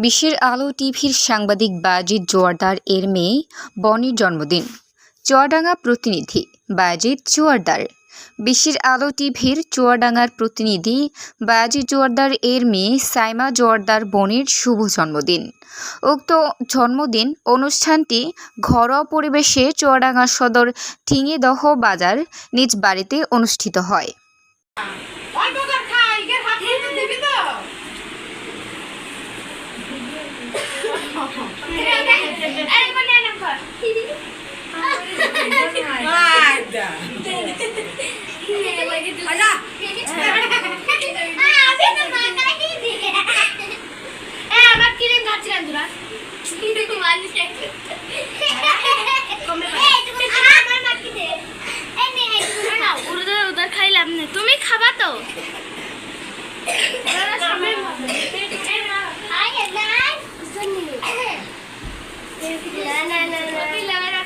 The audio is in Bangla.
বিশ্বের আলো টিভির সাংবাদিক বাজিদ জোয়ারদার এর মেয়ে বনির জন্মদিন। চুয়াডাঙ্গা প্রতিনিধি বাজিদ জোয়ারদার বিশ্বের আলো টিভির চুয়াডাঙ্গার প্রতিনিধি বায়াজি জোয়ারদার এর মেয়ে সাইমা জোয়ারদার বনির শুভ জন্মদিন। উক্ত জন্মদিন অনুষ্ঠানটি ঘরোয়া পরিবেশে চুয়াডাঙ্গা সদর ঠিঙেদহ বাজার নিজ বাড়িতে অনুষ্ঠিত হয়। তুমি খাবা তো না না না না